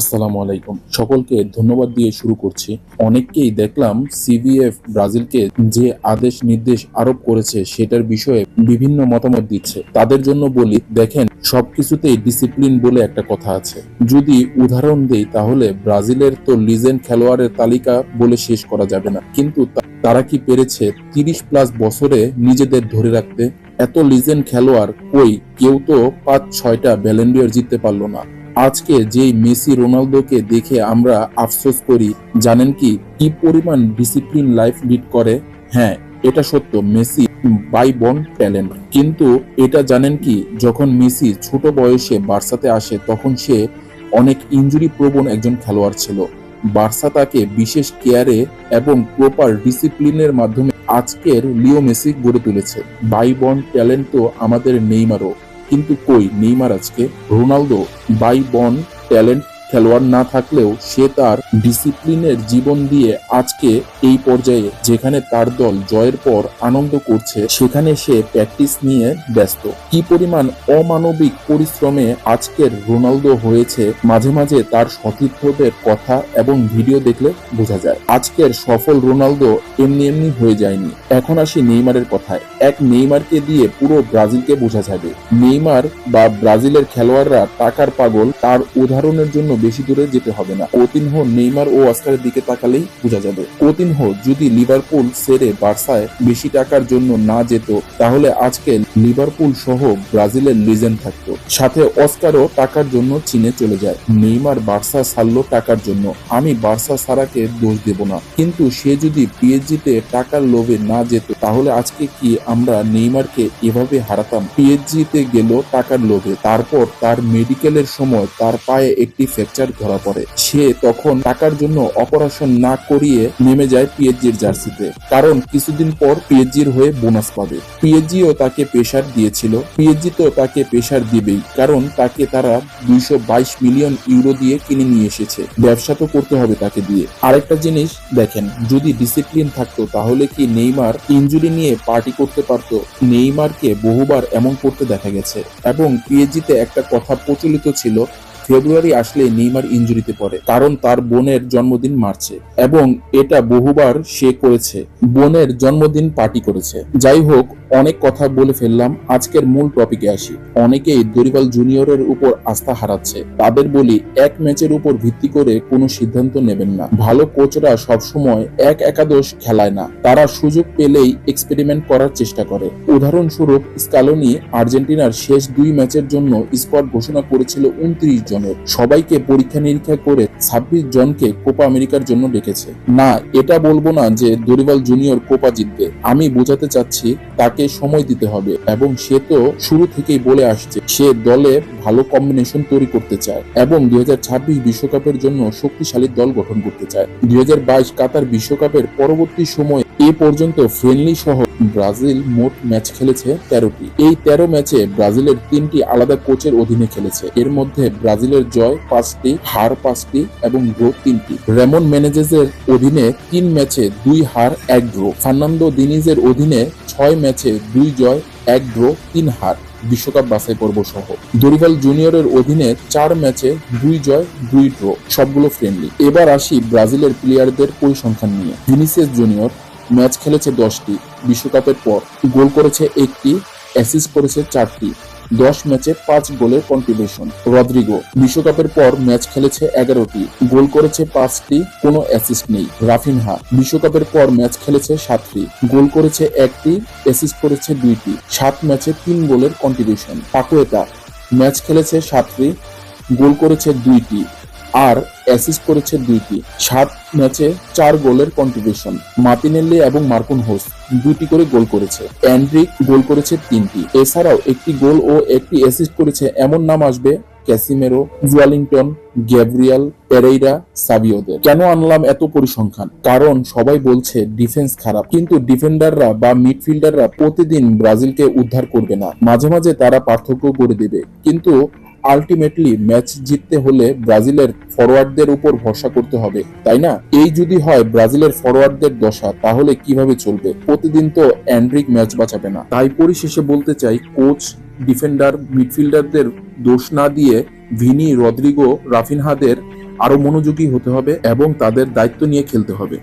আসসালামু আলাইকুম। সকলকে ধন্যবাদ দিয়ে শুরু করছি। অনেককেই দেখলাম সিবিএফ ব্রাজিলকে যে আদেশ নির্দেশ আরোপ করেছে সেটার বিষয়ে বিভিন্ন মতামত দিচ্ছে। তাদের জন্য বলি, দেখেন, সবকিছুতেই ডিসিপ্লিন বলে একটা কথা আছে। যদি উদাহরণ দেই, তাহলে ব্রাজিলের তো লিজেন্ড খেলোয়াড়ের তালিকা বলে শেষ করা যাবে না। কিন্তু তারা কি পেরেছে তিরিশ প্লাস বছরে নিজেদের ধরে রাখতে? এত লিজেন্ড খেলোয়াড় কই? কেউ তো পাঁচ ছয়টা ব্যালেন্ডিয়ার জিততে পারল না। আজকে যেই মেসি রোনালদোকে দেখে আমরা আফসোস করি, জানেন কি? কি পরিমাণ ডিসিপ্লিন লাইফ লিড করে? হ্যাঁ এটা সত্য, মেসি বাই বন ট্যালেন্ট। কিন্তু এটা জানেন কি? যখন মেসি ছোট বয়সে বার্সাতে আসে, তখন সে অনেক ইনজুরি প্রবণ একজন খেলোয়াড় ছিল। বার্সা তাকে বিশেষ কেয়ারে এবং প্রপার ডিসিপ্লিনের মাধ্যমে আজকের লিও মেসি গড়ে তুলেছে। বাই বন ট্যালেন্ট তো আমাদের নেইমারও। কিন্তু কই? নেইমার আজকে রোনালদো বাই বন ট্যালেন্ট খেলোয়াড় না থাকলেও সে তার ডিসিপ্লিনের জীবন দিয়ে আজকে এই পর্যায়ে যেখানে তার দল জয়ের পর আনন্দ করছে, সেখানে সে প্র্যাকটিস নিয়ে ব্যস্ত। কি পরিমাণ অমানবিক পরিশ্রমে আজকের রোনালদো হয়েছে, মাঝে মাঝে তার সতীর্থদের কথা এবং ভিডিও দেখলে বোঝা যায়। আজকের সফল রোনালদো এমনি এমনি হয়ে যায়নি। এখন আসি নেইমারের কথায়। এক নেইমারকে দিয়ে পুরো ব্রাজিলকে বোঝা যাবে। নেইমার বা ব্রাজিলের খেলোয়াড়রা টাকার পাগল, তার উদাহরণের জন্য বেশি দূরে যেতে হবে না। কোতিনহো নেইমার ও অস্কারের দিকে তাকালেই বোঝা যাবে। কোতিনহো যদি লিভারপুল সেরে বার্সায় বেশি টাকার জন্য না যেত, তাহলে আজকে লিভারপুল সহ ব্রাজিলের লিজেন্ড থাকতো। সাথে অস্কারও টাকার জন্য চীনে চলে যায়। নেইমার বার্সা ছাড়লো টাকার জন্য। আমি বার্সা সারাকে দোষ দেব না। কিন্তু সে যদি পিএসজিতে টাকার লোভে না যেত, তাহলে আজকে কি আমরা নেইমারকে এভাবে হারাতাম? পিএসজিতে গেল টাকার লোভে। তারপর তার মেডিকেলের সময় তার পায়ে একটি ফ্র্যাকচার ধরা পড়ে। সে তখন টাকার জন্য অপারেশন না করিয়ে নেমে যায় পিএসজির জার্সিতে। কারণ কিছুদিন পর পিএসজির হয়ে বোনাস পাবে। পিএসজিও তাকে প্রেশার দিয়েছিল। পিএসজি তো তাকে প্রেশার দিবেই। কারণ তাকে তারা দুইশো বাইশ মিলিয়ন ইউরো দিয়ে কিনে নিয়ে এসেছে। ব্যবসা তো করতে হবে তাকে দিয়ে। আরেকটা জিনিস দেখেন, যদি ডিসিপ্লিন থাকতো তাহলে কি নেইমার ইনজুরি নিয়ে পার্টি করতে পারতো? নেইমারকে বহুবার এমন করতে দেখা গেছে। এবং পিএসজিতে একটা কথা প্রচলিত ছিল ফেব্রুয়ারি আসলে নেইমার ইঞ্জুরিতে পড়ে, কারণ তার বোনের জন্মদিন মার্চে এবং এটা বহুবার সে করেছে, বোনের জন্মদিন পার্টি করেছে। যাই হোক, অনেক কথা বলে ফেললাম, আজকের মূল টপিকে আসি। অনেকেই দরিবাল জুনিয়রের উপর আস্থা হারাচ্ছে, তাদের বলি এক ম্যাচের উপর ভিত্তি করে কোনো সিদ্ধান্ত নেবেন না। ভালো কোচরা সবসময় এক একাদশ খেলায় না, তারা সুযোগ পেলেই এক্সপেরিমেন্ট করার চেষ্টা করে। উদাহরণস্বরূপ স্কালোনি আর্জেন্টিনার শেষ দুই ম্যাচের জন্য স্কোয়াড ঘোষণা করেছিল উনত্রিশ জনের সবাইকে পরীক্ষা নিরীক্ষা করে ছাব্বিশ জনকে কোপা আমেরিকার জন্য ডেকেছে। না, এটা বলব না যে দরিবাল জুনিয়র কোপা জিতবে। আমি বোঝাতে চাচ্ছি তাকে সময় দিতে হবে এবং সে তো শুরু থেকেই বলে আসছে, সে দলে ভালো কম্বিনেশন তৈরি করতে চায় এবং দুই বিশ্বকাপের জন্য শক্তিশালী দল গঠন করতে চায়। দুই হাজার বাইশ কাতার বিশ্বকাপের পরবর্তী সময়ে এ পর্যন্ত ফ্রেন্ডলি সহ ব্রাজিল মোট ম্যাচ খেলেছে তেরোটি। এই তেরো ম্যাচে ব্রাজিলের তিনটি আলাদা কোচের অধীনে খেলেছে। এর মধ্যে ব্রাজিলের জয় পাঁচটি, হার পাঁচটি এবং ড্র তিনটি। রেমন ম্যানেজেসের অধীনে তিন ম্যাচে দুই হার, এক ড্র ফার্নান্দো দিনিজের অধীনে ছয় ম্যাচে দুই জয়, এক ড্র তিন হার। বিশ্বকাপ বাছাই পর্ব সহ। দরিভাল জুনিয়রের অধীনে চার ম্যাচে দুই জয়, দুই ড্র সবগুলো ফ্রেন্ডলি এবার আসি ব্রাজিলের প্লেয়ারদের পরিসংখ্যান নিয়ে। ভিনিসিয়াস জুনিয়র ম্যাচ খেলেছে দশটি, বিশ্বকাপের পর। গোল করেছে একটি, অ্যাসিস্ট করেছে চারটি। দশ ম্যাচে পাঁচ গোলের কন্ট্রিবিউশন রদ্রিগো, বিশ্বকাপের পর ম্যাচ খেলেছে এগারোটি, গোল করেছে পাঁচটি, কোনো অ্যাসিস্ট নেই। রাফিনহা, বিশ্বকাপের পর ম্যাচ খেলেছে সাতটি, গোল করেছে একটি অ্যাসিস্ট করেছে দুইটি, সাত ম্যাচে তিন গোলের কন্ট্রিবিউশন পাকুয়েতা, ম্যাচ খেলেছে সাতটি, গোল করেছে দুইটি। আর অ্যাসিস্ট করেছে দুইটি। সাত ম্যাচে চার গোলের কন্ট্রিবিউশন মার্টিনেল্লি এবং মার্কুন হোস দুটি করে গোল করেছে। অ্যান্ড্রিক গোল করেছে তিনটি। এছাড়াও একটি গোল ও একটি অ্যাসিস্ট করেছে এমন নাম আসবে ক্যাসিমেরো, জুয়ালিংটন, গ্যাব্রিয়াল পেরেইরা, সাবিওদের। কেন আনলাম এত পরিসংখ্যান? কারণ সবাই বলছে ডিফেন্স খারাপ। কিন্তু ডিফেন্ডাররা বা মিডফিল্ডাররা প্রতিদিন ব্রাজিলকে উদ্ধার করবে না। মাঝে মাঝে তারা পার্থক্য করে দেবে। কিন্তু আলটিমেটলি ম্যাচ জিততে হলে ব্রাজিলের ফরওয়ার্ডদের উপর ভরসা করতে হবে, তাই না? এই যদি হয় ব্রাজিলের ফরওয়ার্ডদের দশা, তাহলে কীভাবে চলবে? প্রতিদিন তো অ্যান্ড্রিক ম্যাচ বাঁচাবে না। তাই পরিশেষে বলতে চাই কোচ ডিফেন্ডার মিডফিল্ডারদের দোষ না দিয়ে ভিনি, রদ্রিগো, রাফিনহাদের আরও মনোযোগী হতে হবে এবং তাদের দায়িত্ব নিয়ে খেলতে হবে।